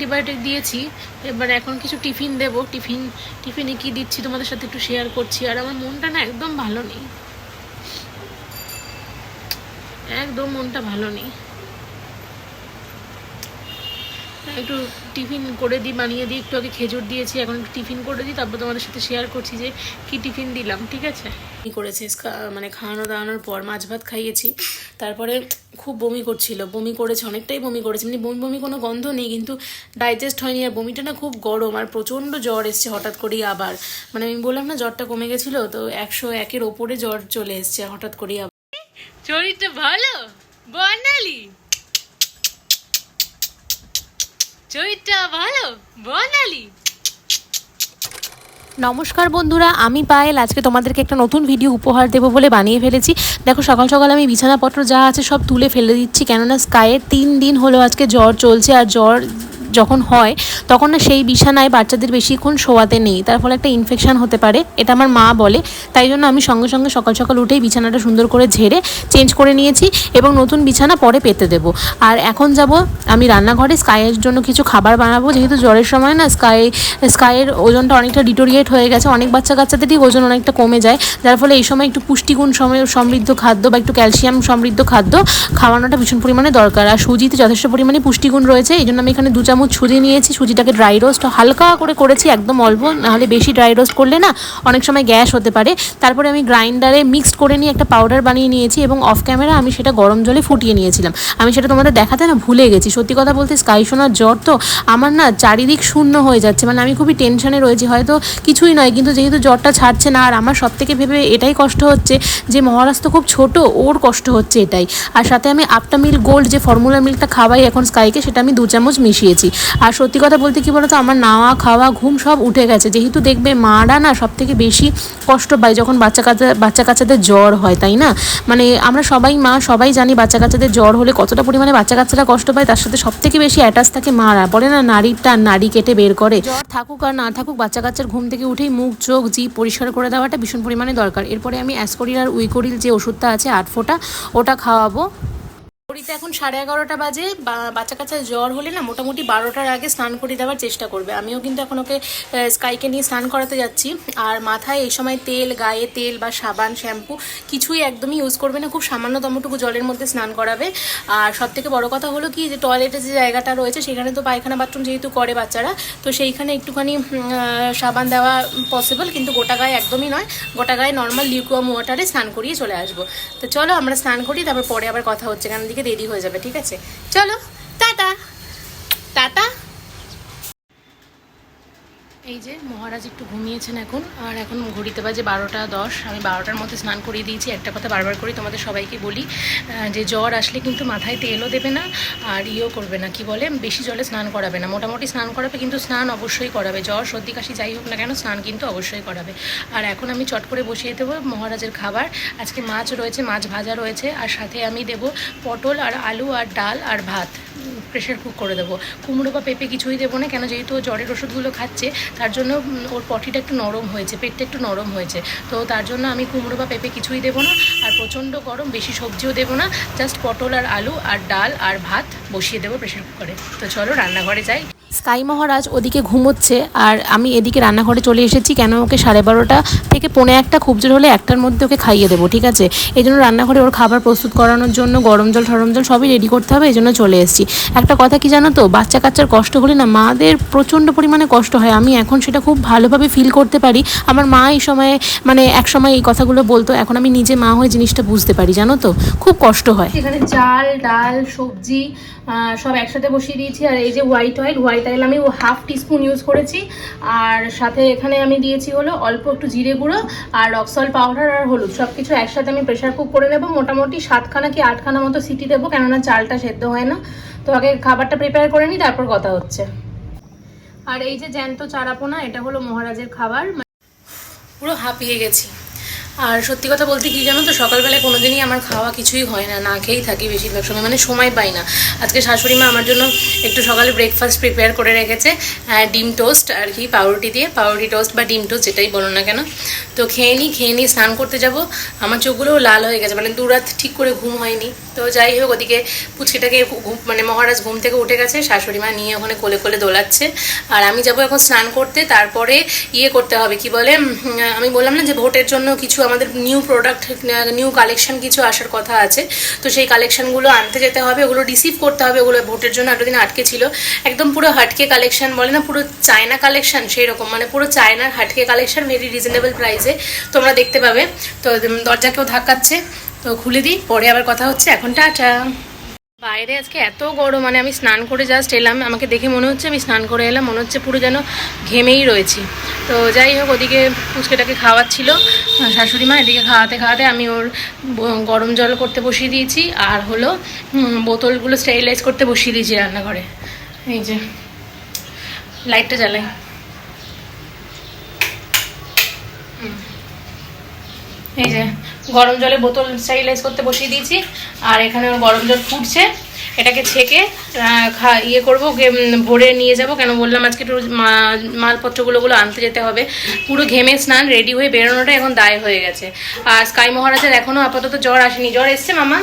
Antibiotic দিয়েছি, এবার এখন কিছু টিফিন দেব। টিফিন, টিফিনে কি দিচ্ছি তোমাদের সাথে একটু শেয়ার করছি। আর আমার মনটা না একদম ভালো নেই। একদম মনটা ভালো নেই। একটু টিফিন করে দিই, বানিয়ে দিই, একটু আগে খেজুর দিয়েছি, এখন একটু টিফিন করে দিই, তারপর তোমাদের সাথে শেয়ার করছি যে কি টিফিন দিলাম, ঠিক আছে? করেছে মানে খাওয়ানো দাওয়ানোর পর মাছ ভাত খাইয়েছি, তারপরে খুব বমি করছিল, বমি করেছে, অনেকটাই বমি করেছে এমনি বমি বমি কোনো গন্ধ নেই, কিন্তু ডাইজেস্ট হয়নি, আর বমিটা না খুব গরম, আর প্রচণ্ড জ্বর এসছে হঠাৎ করেই আবার মানে আমি বললাম না জ্বরটা কমে গেছিল, তো একশো একের ওপরে জ্বর চলে এসছে হঠাৎ করেই আবার। শরীরটা ভালো? বর্ণালী? ভালো নমস্কার বন্ধুরা, আমি পায়েল। আজকে তোমাদেরকে একটা নতুন ভিডিও উপহার দেবো বলে বানিয়ে ফেলেছি। দেখো, সকাল সকাল আমি বিছানাপত্র যা আছে সব তুলে ফেলে দিচ্ছি। কেননা স্কাইয়ের তিন দিন হলো আজকে জ্বর চলছে, আর জ্বর যখন হয়, তখন না সেই বিছানায় বাচ্চাদের বেশিক্ষণ শোয়াতে নেই। তার ফলে একটা ইনফেকশন হতে পারে। এটা আমার মা বলে। তাই জন্য আমি সঙ্গে সঙ্গে সকাল সকাল উঠেই বিছানাটা সুন্দর করে ঝেড়ে চেঞ্জ করে নিয়েছি এবং নতুন বিছানা পরে পেতে দেব। আর এখন যাব আমি রান্নাঘরে স্কাইয়ের জন্য কিছু খাবার বানাবো। যেহেতু জ্বরের সময় না, স্কাই, স্কাইয়ের ওজনটা অনেকটা ডিটোরিয়েট হয়ে গেছে। অনেক বাচ্চা কাচ্চাদেরই ওজন অনেকটা কমে যায়। যার ফলে এই সময় একটু পুষ্টিগুণ সময় সমৃদ্ধ খাদ্য বা একটু ক্যালসিয়াম সমৃদ্ধ খাদ্য খাওয়ানোটা ভীষণ পরিমাণে দরকার। আর সুজিতে যথেষ্ট পরিমাণে পুষ্টিগুণ রয়েছে। এই জন্য আমি এখানে দু চামচ সুজি নিয়েছি, সুজিটাকে ড্রাই রোস্ট হালকা করে করেছি, একদম অল্প, নাহলে বেশি ড্রাই রোস্ট করলে না অনেক সময় গ্যাস হতে পারে। তারপরে আমি গ্রাইন্ডারে মিক্সড করে নিয়ে একটা পাউডার বানিয়ে নিয়েছি এবং অফ ক্যামেরা আমি সেটা গরম জলে ফুটিয়ে নিয়েছিলাম। আমি সেটা তোমাদের দেখাতে না ভুলে গেছি। সত্যি কথা বলতে স্কাই সোনার জ্বর তো আমার না চারিদিক শূন্য হয়ে যাচ্ছে। মানে আমি খুবই টেনশনে রয়েছি, হয়তো কিছুই নয়, কিন্তু যেহেতু জ্বরটা ছাড়ছে না, আর আমার সব থেকে ভেবে এটাই কষ্ট হচ্ছে যে মহারাজ খুব ছোট, ওর কষ্ট হচ্ছে এটাই। আর সাথে আমি আপটা মিল গোল্ড যে ফর্মুলা মিল্কটা খাওয়াই এখন স্কাইকে সেটা আমি দু চামচ মিশিয়েছি। আর সত্যি কথা বলতে কি বলতো, আমার নাওয়া, খাওয়া, ঘুম সব উঠে গেছে। যেহেতু দেখবে মারা না সব থেকে বেশি কষ্ট পায় যখন বাচ্চা কাচ্চা, বাচ্চা কাচ্চাদের জ্বর হয়, তাই না? মানে আমরা সবাই মা, সবাই জানি বাচ্চা কাচ্চাদের জ্বর হলে কতটা পরিমাণে বাচ্চা কাচ্চারা কষ্ট পায়, তার সাথে সব থেকে বেশি অ্যাটাচ থাকে মারা। বলে না, নারীর টান নারী কেটে বের করে। জ্বর থাকুক আর না থাকুক, বাচ্চা কাচ্চার ঘুম থেকে উঠেই মুখ, চোখ, জিভ পরিষ্কার করে দেওয়াটা ভীষণ পরিমাণে দরকার। এরপরে আমি অ্যাসকরিল আর উইকরিল যে ওষুধটা আছে, আট ফোঁটা, ওটা খাওয়াবো। ঘড়িতে এখন সাড়ে এগারোটা বাজে বাচ্চা কাচ্চার জ্বর হলে না মোটামুটি বারোটার আগে স্নান করে দেওয়ার চেষ্টা করবে। আমিও কিন্তু এখন ওকে স্কাইকে নিয়ে স্নান করাতে যাচ্ছি। আর মাথায় এই সময় তেল, গায়ে তেল বা সাবান, শ্যাম্পু কিছুই একদমই ইউজ করবে না, খুব সামান্যতমটুকু জলের মধ্যে স্নান করাবে। আর সব থেকে বড় কথা হলো কি, যে টয়লেটের যে জায়গাটা রয়েছে, সেখানে তো পায়খানা বাথরুম যেহেতু করে বাচ্চারা, তো সেইখানে একটুখানি সাবান দেওয়া পসিবল কিন্তু গোটা গায়ে একদমই নয়। গোটা গায়ে নর্মাল লিকুয়াম ওয়াটারে স্নান করিয়ে চলে আসব। তো চলো আমরা স্নান করি, তারপর পরে আবার কথা হচ্ছে। কারণ দিকে রেডি হয়ে যাবে ঠিক আছে? চলো টাটা। টাটা। এই যে মহারাজ একটু ঘুমিয়েছেন এখন, আর এখন ঘড়িতে বাজে বারোটা দশ। আমি বারোটার মধ্যে স্নান করিয়ে দিয়েছি, একটা কথা বারবার করি, তোমাদের সবাইকে বলি যে জ্বর আসলে কিন্তু মাথায় তেলও দেবে না আর ইয়েও করবে না, কি বলে? বেশি জলে স্নান করাবে না। মোটামুটি স্নান করাবে, কিন্তু স্নান অবশ্যই করাবে। জ্বর, সর্দি, কাশি যাই হোক না কেন, স্নান কিন্তু অবশ্যই করাবে। আর এখন আমি চট করে বসিয়ে দেবো মহারাজের খাবার। আজকে মাছ রয়েছে, মাছ ভাজা রয়েছে, আর সাথে আমি দেবো পটল, আর আলু, আর ডাল, আর ভাত। প্রেশার কুক করে দেবো। কুমড়ো বা পেঁপে কিছুই দেবো না, কেন যেহেতু জ্বরের ওষুধগুলো খাচ্ছে, তার জন্য ওর পটিটা একটু নরম হয়েছে, পেটটা একটু নরম হয়েছে। তো তার জন্য আমি কুমড়ো বা পেঁপে কিছুই দেবো না, আর প্রচণ্ড গরম, বেশি সবজিও দেবো না জাস্ট পটল আর আলু আর ডাল আর ভাত বসিয়ে দেবো প্রেশার কুকারে তো চলো রান্নাঘরে যাই। স্কাই মহারাজ ওদিকে ঘুমোচ্ছে আর আমি এদিকে রান্নাঘরে চলে এসেছি কেন ওকে সাড়ে বারোটা থেকে পৌনে একটা খুব জোর হলে একটার মধ্যে ওকে খাইয়ে দেবো, ঠিক আছে? এই জন্য রান্নাঘরে ওর খাবার প্রস্তুত করানোর জন্য গরম জল, ঠরম জল সবই রেডি করতে হবে, এই জন্য চলে এসেছি। একটা কথা কি জানো তো, বাচ্চা কাচ্চার কষ্ট হলে না মাদের প্রচণ্ড পরিমাণে কষ্ট হয়। আমি এখন সেটা খুব ভালোভাবে ফিল করতে পারি। আমার মা এই সময়ে মানে এক সময় এই কথাগুলো বলতো, এখন আমি নিজে মা হয়ে জিনিসটা বুঝতে পারি, জানো তো? খুব কষ্ট হয়। এখানে চাল, ডাল, সবজি সব একসাথে বসিয়ে দিয়েছি। আর এই যে হোয়াইট অয়েল হোয়াইট অয়েল আমি হাফ টিস্পুন ইউজ করেছি। আর সাথে এখানে আমি দিয়েছি হলো অল্প একটু জিরে গুঁড়ো আর রক্সল পাউডার আর হলুদ। সব কিছু একসাথে আমি প্রেশার কুক করে নেব। মোটামুটি সাতখানা কি আটখানা মতো সিটি দেবো, কেননা চালটা সেদ্ধ হয় না। তো আগে খাবারটা প্রিপেয়ার করে নিই, তারপর কথা হচ্ছে। আর এই যে জ্যান্ত চারাপোনা, এটা হলো মহারাজের খাবার। পুরো হাঁপিয়ে গেছি। আর সত্যি কথা বলতে কি জানো তো, সকালবেলায় কোনোদিনই আমার খাওয়া কিছুই হয় না না খেয়েই থাকি বেশিরভাগ সময় মানে সময় পাই না। আজকে শাশুড়ি মা আমার জন্য একটু সকালে ব্রেকফাস্ট প্রিপেয়ার করে রেখেছে ডিম টোস্ট আর কি পাউরুটি দিয়ে, পাউরুটি টোস্ট বা ডিম টোস্ট যেটাই বলো না কেন। তো খেয়ে নিই খেয়ে নিই স্নান করতে যাব, আমার চোখগুলোও লাল হয়ে গেছে মানে দু রাত ঠিক করে ঘুম হয়নি। তো যাই হোক, ওদিকে পুচকেটাকে মানে মহারাজ ঘুম থেকে উঠে গেছে, শাশুড়ি মা নিয়ে ওখানে কোলে কোলে দোলাচ্ছে। আর আমি যাব এখন স্নান করতে, তারপরে ইয়ে করতে হবে, কি বলে আমি বললাম না যে ভোটের জন্য কিছু আমাদের নিউ প্রোডাক্ট নিউ কালেকশন কিছু আসার কথা আছে। তো সেই কালেকশনগুলো আনতে যেতে হবে, ওগুলো রিসিভ করতে হবে, ওগুলো ভোটের জন্য এতদিন আটকে ছিল। একদম পুরো হাটকে কালেকশন বলে না, পুরো চায়না কালেকশন সেই রকম মানে পুরো চায়নার হাটকে কালেকশন ভেরি রিজনেবল প্রাইসে তোমরা দেখতে পাবে। তো দরজাকেও দরজা কেউ ধাক্কাচ্ছে, তো খুলে দিই, পরে আবার কথা হচ্ছে এখন টাটা বাইরে আজকে এত গরম মানে আমি স্নান করে জাস্ট এলাম, আমাকে দেখে মনে হচ্ছে আমি স্নান করে এলাম, মনে হচ্ছে পুরো যেন ঘেমেই রয়েছি। তো যাই হোক, ওদিকে পুচকেটাকে খাওয়াচ্ছিল, শাশুড়ি মা এদিকে খাওয়াতে খাওয়াতে আমি ওর গরম জল করতে বসিয়ে দিয়েছি, আর হলো বোতলগুলো স্টেরিলাইজ করতে বসিয়ে দিয়েছি রান্নাঘরে। এই যে, লাইটটা জ্বালাই। এই যে গরম জলে বোতল স্টাইলাইজ করতে বসিয়ে দিয়েছি। আর এখানে গরম জল ফুটছে। এটাকে ছেঁকে খা ইয়ে করব ওকে ভোরে নিয়ে যাব। কেন বললাম আজকে একটু মা- মালপত্রগুলো গুলো আনতে যেতে হবে। পুরো ঘেমে স্নান রেডি হয়ে বেরোনোটা এখন দায় হয়ে গেছে। আর স্কাই মহারাজের এখনও আপাতত জ্বর আসেনি। জ্বর এসছে মামা?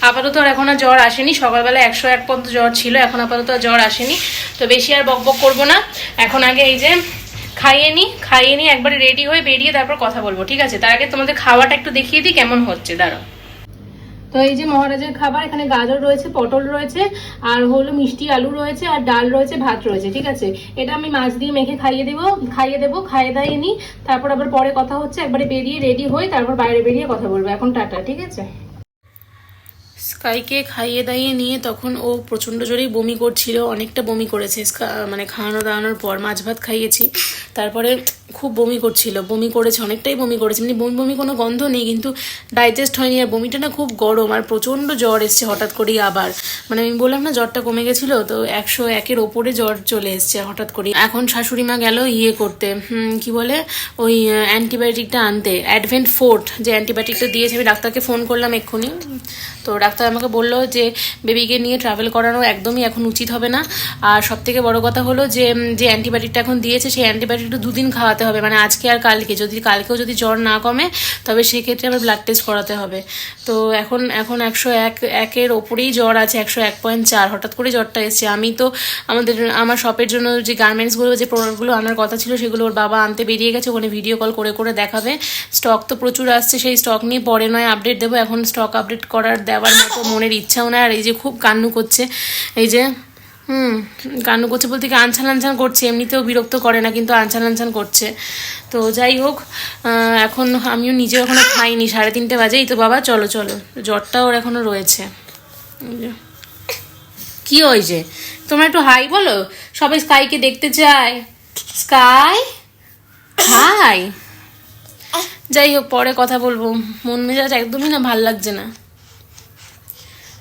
আপাতত আর এখন আর জ্বর আসেনি। সকালবেলা একশো এক পর্যন্ত জ্বর ছিল এখন আপাতত জ্বর আসেনি। তো বেশি আর বক বক করব না। এখন আগে এই যে খাইয়ে নি খাইয়ে নি, একবারে রেডি হয়ে বেরিয়ে তারপর কথা বলব, ঠিক আছে? তার আগে তোমাদের খাওয়াটা একটু দেখিয়ে দিই কেমন হচ্ছে, দাঁড়াও। তো এই যে মহারাজের খাবার, এখানে গাজর রয়েছে, পটল রয়েছে, আর হলো মিষ্টি আলু রয়েছে, আর ডাল রয়েছে, ভাত রয়েছে, ঠিক আছে? এটা আমি মাছ দিয়ে মেখে খাইয়ে দেবো খাইয়ে দেবো, খাইয়ে দাইয়ে নিই তারপর আবার পরে কথা হচ্ছে, একবারে বেরিয়ে রেডি হয়ে তারপর বাইরে বেরিয়ে কথা বলব। এখন টাটা, ঠিক আছে? স্কাইকে খাইয়ে দাইয়ে নিয়ে তখন ও প্রচণ্ড জোরেই বমি করছিল, অনেকটা বমি করেছে মানে খাওয়ানো দাওয়ানোর পর। মাছ ভাত খাইয়েছি। তারপরে খুব বমি করছিল। বমি করেছে, অনেকটাই বমি করেছে। মানে বমি বমি কোনো গন্ধ নেই, কিন্তু ডাইজেস্ট হয়নি। আর বমিটা না খুব গরম আর প্রচণ্ড জ্বর এসছে হঠাৎ করেই আবার। মানে আমি বললাম না, জ্বরটা কমে গেছিল, তো একশো একের ওপরে জ্বর চলে এসছে হঠাৎ করে এখন শাশুড়ি মা গেল ইয়ে করতে কি বলে? ওই অ্যান্টিবায়োটিকটা আনতে। অ্যাডভেন্ট ফোর্ট যে অ্যান্টিবায়োটিকটা দিয়েছে, আমি ডাক্তারকে ফোন করলাম এক্ষুনি। তো ডাক্তার আমাকে বলল যে বেবিকে নিয়ে ট্রাভেল করানো একদমই এখন উচিত হবে না। আর সব থেকে বড় কথা হলো যে যে অ্যান্টিবায়োটিকটা এখন দিয়েছে, সেই অ্যান্টিবায়োটিকটা দুদিন খাওয়াতে হবে। মানে আজকে আর কালকে। যদি কালকেও যদি জ্বর না কমে, তবে সেক্ষেত্রে আবার ব্লাড টেস্ট করাতে হবে। তো এখন এখন একশো এক, একের ওপরেই জ্বর আছে, একশো এক পয়েন্ট চার। হঠাৎ করে জ্বরটা এসছে। আমি তো আমাদের, আমার শপের জন্য যে গার্মেন্টসগুলো যে প্রোডাক্টগুলো আনার কথা ছিল, সেগুলো ওর বাবা আনতে বেরিয়ে গেছে। ওখানে ভিডিও কল করে করে দেখাবে। স্টক তো প্রচুর আসছে। সেই স্টক নিয়ে পরে নয় আপডেট দেবো। এখন স্টক আপডেট করার দেওয়ার মতো মনের ইচ্ছাও না আর এই যে খুব কান্নু করছে। এই যে হুম কান্নু করছে বলতে কি আনছান আনছান করছে, এমনিতেও বিরক্ত করে না, কিন্তু আনছান আনছান করছে। তো যাই হোক এখন আমিও নিজেও এখনও খাইনি, সাড়ে তিনটে বাজেই। তো বাবা, চলো চলো জ্বরটা ওর এখনও রয়েছে। যে। কি হয়েছে তোমরা একটু হাই বলো, সবাই স্কাইকে দেখতে চায়। স্কাই? হাই। যাই হোক, পরে কথা বলব। মন মেজাজ একদমই না ভালো লাগছে না।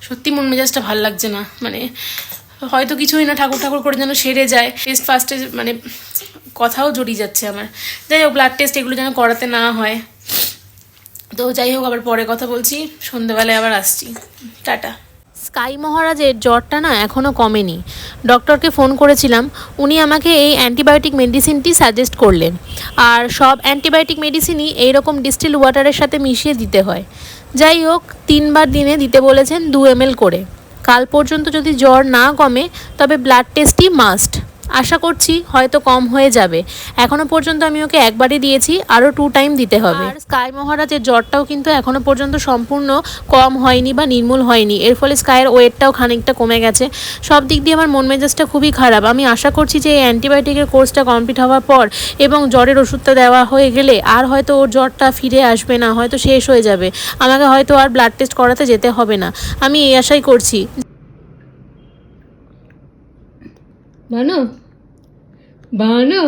সত্যি মন মেজাজটা ভালো লাগছে না মানে হয়তো কিছুই না ঠাকুর ঠাকুর করে যেন সেরে যায়। টেস্ট ফার্স্টে মানে কথাও জড়িয়ে যাচ্ছে আমার। যাই হোক ব্লাড টেস্ট এগুলো যেন করাতে না হয়। তো যাই হোক, আবার পরে কথা বলছি। সন্ধেবেলায় আবার আসছি। টাটা। স্কাই মহারাজের জ্বরটা না এখনও কমেনি। ডক্টরকে ফোন করেছিলাম। উনি আমাকে এই অ্যান্টিবায়োটিক মেডিসিনটি সাজেস্ট করলেন। আর সব অ্যান্টিবায়োটিক মেডিসিনই এইরকম ডিস্টিল ওয়াটারের সাথে মিশিয়ে দিতে হয়। যাই হোক, তিনবার দিনে দিতে বলেছেন দু এম করে। কাল পর্যন্ত যদি জ্বর না কমে তবে ব্লাড টেস্টই মাস্ট আশা করছি হয়তো কম হয়ে যাবে। এখনও পর্যন্ত আমি ওকে একবারই দিয়েছি, আরও টু টাইম দিতে হবে। আর স্কাই মহারাজের জ্বরটাও কিন্তু এখনও পর্যন্ত সম্পূর্ণ কম হয়নি বা নির্মূল হয়নি। এর ফলে স্কাইয়ের ওয়েটটাও খানিকটা কমে গেছে। সব দিক দিয়ে আমার মন মেজাজটা খুবই খারাপ। আমি আশা করছি যে এই অ্যান্টিবায়োটিকের কোর্সটা কমপ্লিট হওয়ার পর এবং জ্বরের ওষুধটা দেওয়া হয়ে গেলে আর হয়তো ওর জ্বরটা ফিরে আসবে না, হয়তো শেষ হয়ে যাবে। আমাকে হয়তো আর ব্লাড টেস্ট করাতে যেতে হবে না। আমি এই আশাই করছি। বানো? বানো?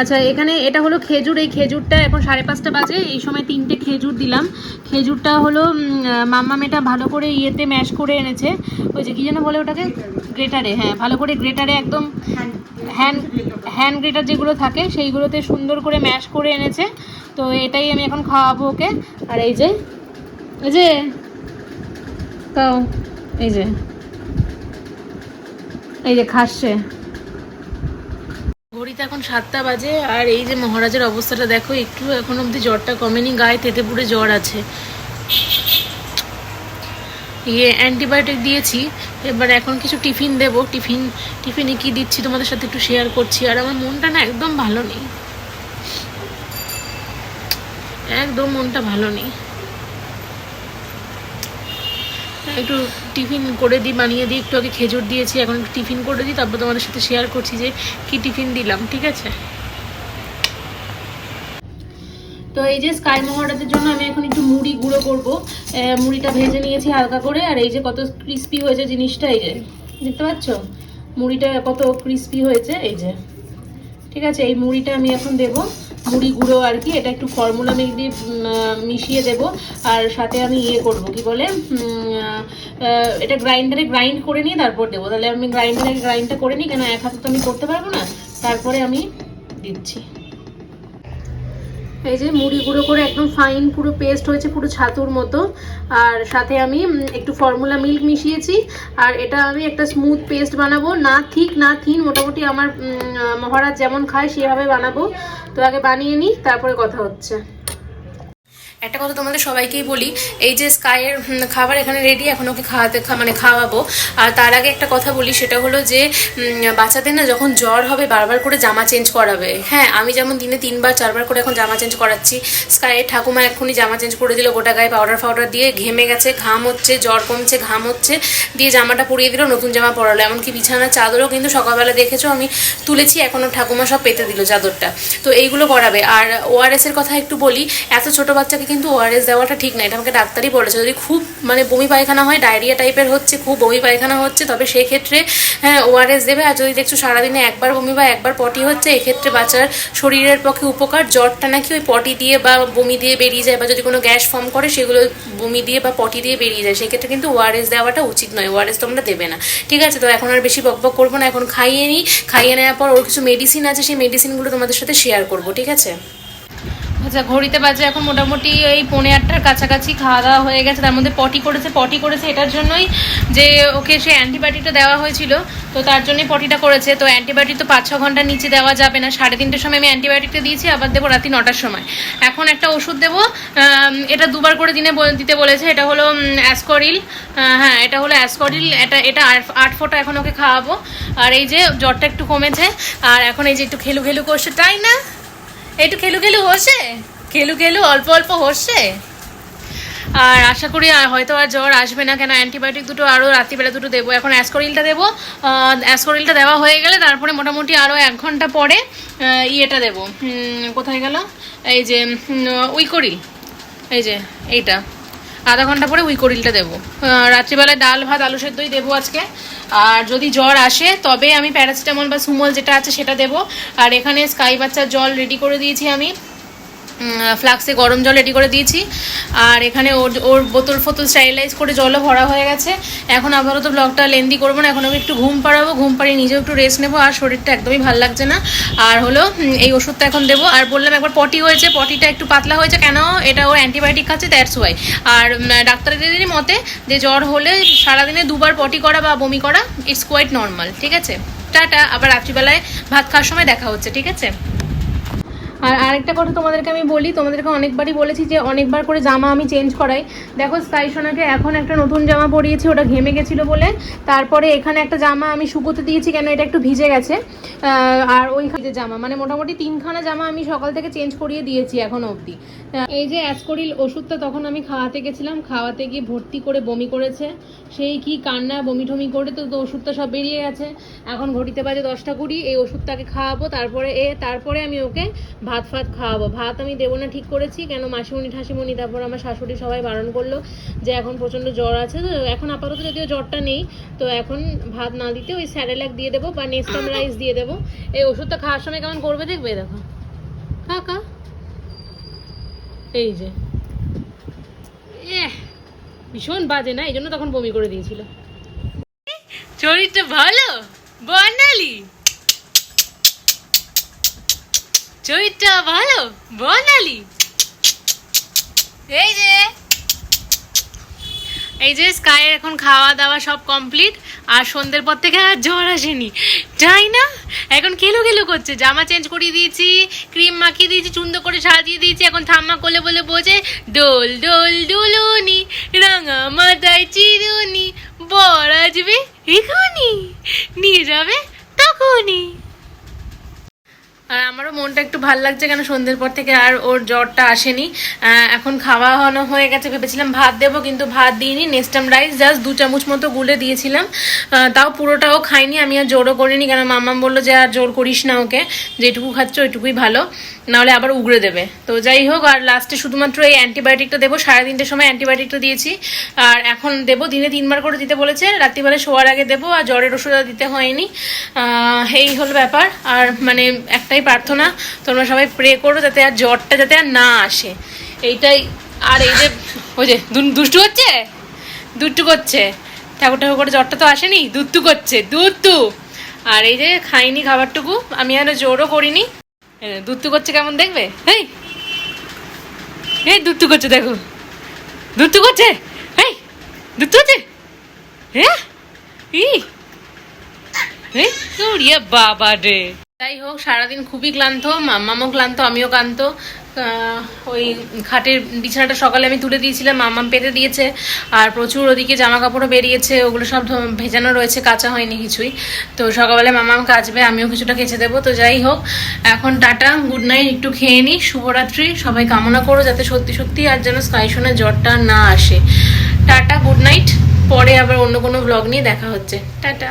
আচ্ছা এখানে এটা হলো খেজুর। এই খেজুরটা এখন সাড়ে পাঁচটা বাজে। এই সময় তিনটে খেজুর দিলাম। খেজুরটা হলো মাম্মা মেটা ভালো করে ইয়েতে ম্যাশ করে এনেছে। ওই যে কী যেন বলে ওটাকে? গ্রেটারে হ্যাঁ ভালো করে গ্রেটারে একদম হ্যান্ড হ্যান্ড গ্রেটার যেগুলো থাকে সেইগুলোতে সুন্দর করে ম্যাশ করে এনেছে। তো এটাই আমি এখন খাওয়াবো ওকে। আর এই যে এই যে তাও এই যে। এই যে খাচ্ছে ঘড়িতে এখন সাতটা বাজে, আর এই যে মহারাজের অবস্থাটা দেখো, একটু এখন অবধি জ্বরটা কমেনি, গায়ে তেতে পুরে জ্বর আছে। ইয়ে অ্যান্টিবায়োটিক দিয়েছি, এবার এখন কিছু টিফিন দেব। টিফিন, টিফিনে কি দিচ্ছি তোমাদের সাথে একটু শেয়ার করছি, আর আমার মনটা না একদম ভালো নেই। একদম মনটা ভালো নেই। একটু টিফিন করে দিই, বানিয়ে দিই, একটু আগে খেজুর দিয়েছি, এখন একটু টিফিন করে দিই, তারপর তোমাদের সাথে শেয়ার করছি যে কি টিফিন দিলাম, ঠিক আছে? তো এই যে স্কাই মহারাজের জন্য আমি এখন একটু মুড়ি গুঁড়ো করব। মুড়িটা ভেজে নিয়েছি হালকা করে, আর এই যে কত ক্রিস্পি হয়েছে জিনিসটা, এই যে, দেখতে পাচ্ছ? মুড়িটা কত ক্রিস্পি হয়েছে, এই যে, ঠিক আছে, এই মুড়িটা আমি এখন দেব। মুড়ি গুঁড়ো আর কি, এটা একটু ফর্মুলা মিল্ক দিয়ে মিশিয়ে দেব। আর সাথে আমি ইয়ে করব, কি বলে এটা গ্রাইন্ডারে গ্রাইন্ড করে নিয়ে তারপর দেবো। তাহলে আমি গ্রাইন্ডারে গ্রাইন্ডটা করে নিই, কেন এক হাতে তো আমি করতে পারব না? তারপরে আমি দিচ্ছি। এই যে মুড়ি গুঁড়ো করে একদম ফাইন পুরো পেস্ট হয়েছে, পুরো ছাতুর মতো। আর সাথে আমি একটু ফর্মুলা মিল্ক মিশিয়েছি। আর এটা আমি একটা স্মুথ পেস্ট বানাবো। না ঠিক, না থিন মোটামুটি আমার মহারাজ যেমন খায় সেভাবে বানাবো। তো আগে বানিয়ে নিই, তারপরে কথা হচ্ছে। একটা কথা তোমাদের সবাইকেই বলি, এই যে স্কাইয়ের খাবার এখানে রেডি এখন ওকে খাওয়াতে মানে খাওয়াবো। আর তার আগে একটা কথা বলি, সেটা হলো যে বাচ্চাদের না যখন জ্বর হবে, বারবার করে জামা চেঞ্জ করাবে। হ্যাঁ আমি যেমন দিনে তিনবার, চারবার করে এখন জামা চেঞ্জ করাচ্ছি। স্কাইয়ের ঠাকুমা এক্ষুনি জামা চেঞ্জ করে দিল, গোটা গায়ে পাউডার ফাউডার দিয়ে ঘেমে গেছে, ঘাম হচ্ছে, জ্বর কমছে, ঘাম হচ্ছে, দিয়ে জামাটা পরিয়ে দিল, নতুন জামা পরালো। এমনকি বিছানার চাদরও কিন্তু সকালবেলা দেখেছ, আমি তুলেছি এখনও ঠাকুমা সব পেতে দিল চাদরটা। তো এইগুলো করাবে আর ওআরএস এর কথা একটু বলি, এত ছোট বাচ্চাকে কিন্তু ওআরএস দেওয়াটা ঠিক না। এটা আমাকে ডাক্তারই বলেছে। যদি খুব মানে বমি পায়খানা হয়, ডায়রিয়া টাইপের হচ্ছে, খুব বমি পায়খানা হচ্ছে, তবে সেই ক্ষেত্রে হ্যাঁ ওআরএস দেবে। আর যদি দেখছ সারাদিনে একবার বমি বা একবার পটি হচ্ছে, এক্ষেত্রে বাচ্চার শরীরের পক্ষে উপকার। জ্বরটা নাকি ওই পটি দিয়ে বা বমি দিয়ে বেরিয়ে যায়, বা যদি কোনো গ্যাস ফর্ম করে, সেগুলো বমি দিয়ে বা পটি দিয়ে বেরিয়ে যায়। সেক্ষেত্রে কিন্তু ওআরএস দেওয়াটা উচিত নয়। ওআরএস তোমরা দেবে না। ঠিক আছে? তো এখন আর বেশি বকবক করব না। এখন খাইয়ে নিই। খাইয়ে নেওয়ার পর ওর কিছু মেডিসিন আছে, সেই মেডিসিনগুলো তোমাদের সাথে শেয়ার করব। ঠিক আছে? আচ্ছা ঘড়িতে বাজে এখন মোটামুটি এই পৌনে আটটার কাছাকাছি খাওয়া দাওয়া হয়ে গেছে। তার মধ্যে পটি করেছে পটি করেছে এটার জন্যই যে ওকে সে অ্যান্টিবায়োটিকটা দেওয়া হয়েছিল। তো তার জন্যই পটিটা করেছে। তো অ্যান্টিবায়োটিক তো পাঁচ ছ ঘণ্টার নিচে দেওয়া যাবে না। সাড়ে তিনটের সময় আমি অ্যান্টিবায়োটিকটা দিয়েছি, আবার দেবো রাত্রি নটার সময়। এখন একটা ওষুধ দেবো এটা দুবার করে দিনে দিতে বলেছে। এটা হলো অ্যাসকরিল। হ্যাঁ এটা হলো অ্যাসকরিল। এটা এটা আট ফোঁটা এখন ওকে খাওয়াবো। আর এই যে জ্বরটা একটু কমেছে। আর এখন এই যে একটু খেলু খেলু করছে, তাই না? একটু খেলু খেলু হসে খেলু খেলু, অল্প অল্প হসে আর আশা করি হয়তো আর জ্বর আসবে না, কেন অ্যান্টিবায়োটিক দুটো আরও রাত্রিবেলা দুটো দেবো। এখন অ্যাসকোরিলটা দেবো। অ্যাসকোরিলটা দেওয়া হয়ে গেলে তারপরে মোটামুটি আরও এক ঘণ্টা পরে ইয়েটা দেবো। কোথায় গেল? এই যে উইকরিল। এই যে, এইটা। আধা ঘণ্টা পরে উইকরিলটা দেবো। রাত্রিবেলায় ডাল, ভাত, আলু সেদ্ধই দেবো আজকে। আর যদি জ্বর আসে, তবে আমি প্যারাসিটামল বা সুমল যেটা আছে সেটা দেবো। আর এখানে স্কাই বাচ্চার জল রেডি করে দিয়েছি আমি। ফ্লাক্সে গরম জল রেডি করে দিয়েছি। আর এখানে ওর ওর বোতল ফোতল স্টাইলাইজ করে জলও ভরা হয়ে গেছে। এখন আপাতত ব্লগটা লেন্দি করব না, এখন আমি একটু ঘুম পাড়াবো। ঘুম পাড়িয়ে নিজেও একটু রেস্ট নেব, আর শরীরটা একদমই ভালো লাগছে না। আর হলো এই ওষুধটা এখন দেবো। আর বললাম একবার পটি হয়েছে পটিটা একটু পাতলা হয়েছে। কেন? এটা ওর অ্যান্টিবায়োটিক খাচ্ছে দ্যাটস ওয়াই আর ডাক্তারদের মতে যে জ্বর হলে সারাদিনে দুবার পটি করা বা বমি করা ইটস কোয়াইট নর্মাল ঠিক আছে? টাটা, আবার রাত্রিবেলায় ভাত খাওয়ার সময় দেখা হচ্ছে, ঠিক আছে? আর আরেকটা কথা তোমাদেরকে আমি বলি, তোমাদেরকে অনেকবারই বলেছি যে অনেকবার করে জামা আমি চেঞ্জ করাই। দেখো স্কাই সোনাকে এখন একটা নতুন জামা পরিয়েছি, ওটা ঘেমে গেছিল বলে। তারপরে এখানে একটা জামা আমি শুকোতে দিয়েছি কেন এটা একটু ভিজে গেছে। আর ওই যে জামা মানে মোটামুটি তিনখানা জামা আমি সকাল থেকে চেঞ্জ করিয়ে দিয়েছি এখন অবধি। এই যে অ্যাসকরিল ওষুধটা তখন আমি খাওয়াতে গেছিলাম, খাওয়াতে গিয়ে ভর্তি করে বমি করেছে। সেই কি কান্না বমি টমি করে তো তো ওষুধটা সব বেরিয়ে গেছে। এখন ঘটিতে বাজে দশটা কুড়ি, এই ওষুধটাকে খাওয়াবো, তারপরে এ, তারপরে আমি ওকে ভাত ফাত খাওয়াবো। ভাত আমি দেবো না, ঠিক করেছি। কেন মাসিমণি, ঠাসিমণি, তারপর আমার শাশুড়ি সবাই বারণ করল যে এখন প্রচণ্ড জ্বর আছে। তো এখন আপাতত যদিও জ্বরটা নেই, তো এখন ভাত না দিতে ওই স্যারেলাক দিয়ে দেবো বা নেস্টাম রাইস দিয়ে দেবো। এই ওষুধটা খাওয়ার সময় কেমন করবে দেখবে? দেখো। খা খা। এই যে। ভীষণ বাজে না? এই জন্য তখন বমি করে দিয়েছিল। শরীরটা ভালো? বর্ণালী? শরীরটা ভালো, বর্ণালী। এই যে এই যে স্কাইয়ের এখন খাওয়া দাওয়া সব কমপ্লিট আর সন্ধ্যের পর থেকে আর জ্বর আসেনি। যাই না? এখন কেলো কেলো করছে। জামা চেঞ্জ করিয়ে দিয়েছি ক্রিম মাখিয়ে দিয়েছি, চুন্দর করে সাজিয়ে দিয়েছি, এখন থাম্মা কোলে বলে বোঝে ডোল ডোল ডুলুনি রাঙা মাথায় চিরুনি, বর আসবে এখনই, নিয়ে যাবে তখনই। আর আমারও মনটা একটু ভালো লাগছে কেন সন্ধ্যের পর থেকে আর ওর জ্বরটা আসেনি। এখন খাওয়া হয়ে গেছে, ভেবেছিলাম ভাত দেবো, কিন্তু ভাত দিইনি। নেস্টাম রাইস জাস্ট দু চামচ মতো গুলে দিয়েছিলাম। তাও পুরোটাও খাইনি আমি আর জোরও করিনি, কেন মাম্মা বলল যে আর জোর করিস না ওকে, যেটুকু খাচ্ছ ওইটুকুই ভালো। নাহলে আবার উগড়ে দেবে। তো যাই হোক, আর লাস্টে শুধুমাত্র এই অ্যান্টিবায়োটিকটা দেবো। সাড়ে তিনটের সময় অ্যান্টিবায়োটিকটা দিয়েছি। আর এখন দেবো, দিনে তিনবার করে দিতে বলেছে। রাত্রিবেলা শোয়ার আগে দেবো, আর জ্বরের ওষুধ দিতে হয়নি। এই হলো ব্যাপার। আর মানে একটাই প্রার্থনা, তোমরা সবাই প্রে করো যাতে আর জ্বরটা যাতে আর না আসে। এইটাই। আর এই যে, ওই যে দুষ্টু হচ্ছে? দুষ্টু করছে। ঠাকুর ঠাকুর করে জ্বরটা তো আসেনি? দুত্তু করছে। দুত্তু! আর এই যে, খাইনি খাবারটুকু। আমি আর জোরও করিনি। দুত্তু করছে কেমন দেখবে? এই এই দুত্তু করছে, দেখো। দুত্তু করছে? এই দুত্তু করছে? হ্যাঁ ই! এই বাবা রে। যাই হোক, সারাদিন খুবই ক্লান্ত মামামও ক্লান্ত, আমিও ক্লান্ত। ওই খাটের বিছানাটা সকালে আমি তুলে দিয়েছিলাম মাম্মাম পেতে দিয়েছে, আর প্রচুর ওদিকে জামা কাপড়ও বেরিয়েছে, ওগুলো সব ভেজানো রয়েছে, কাঁচা হয়নি কিছুই। তো সকালবেলা মামাম কাচবে, আমিও কিছুটা কেচে দেবো। তো যাই হোক, এখন টাটা, গুড নাইট, একটু খেয়ে নিই শুভরাত্রি, সবাই কামনা করো যাতে সত্যি সত্যি আর যেন স্কাইশনের জ্বরটা না আসে। টাটা, গুড নাইট, পরে আবার অন্য কোনো ব্লগ নিয়ে দেখা হচ্ছে। টাটা।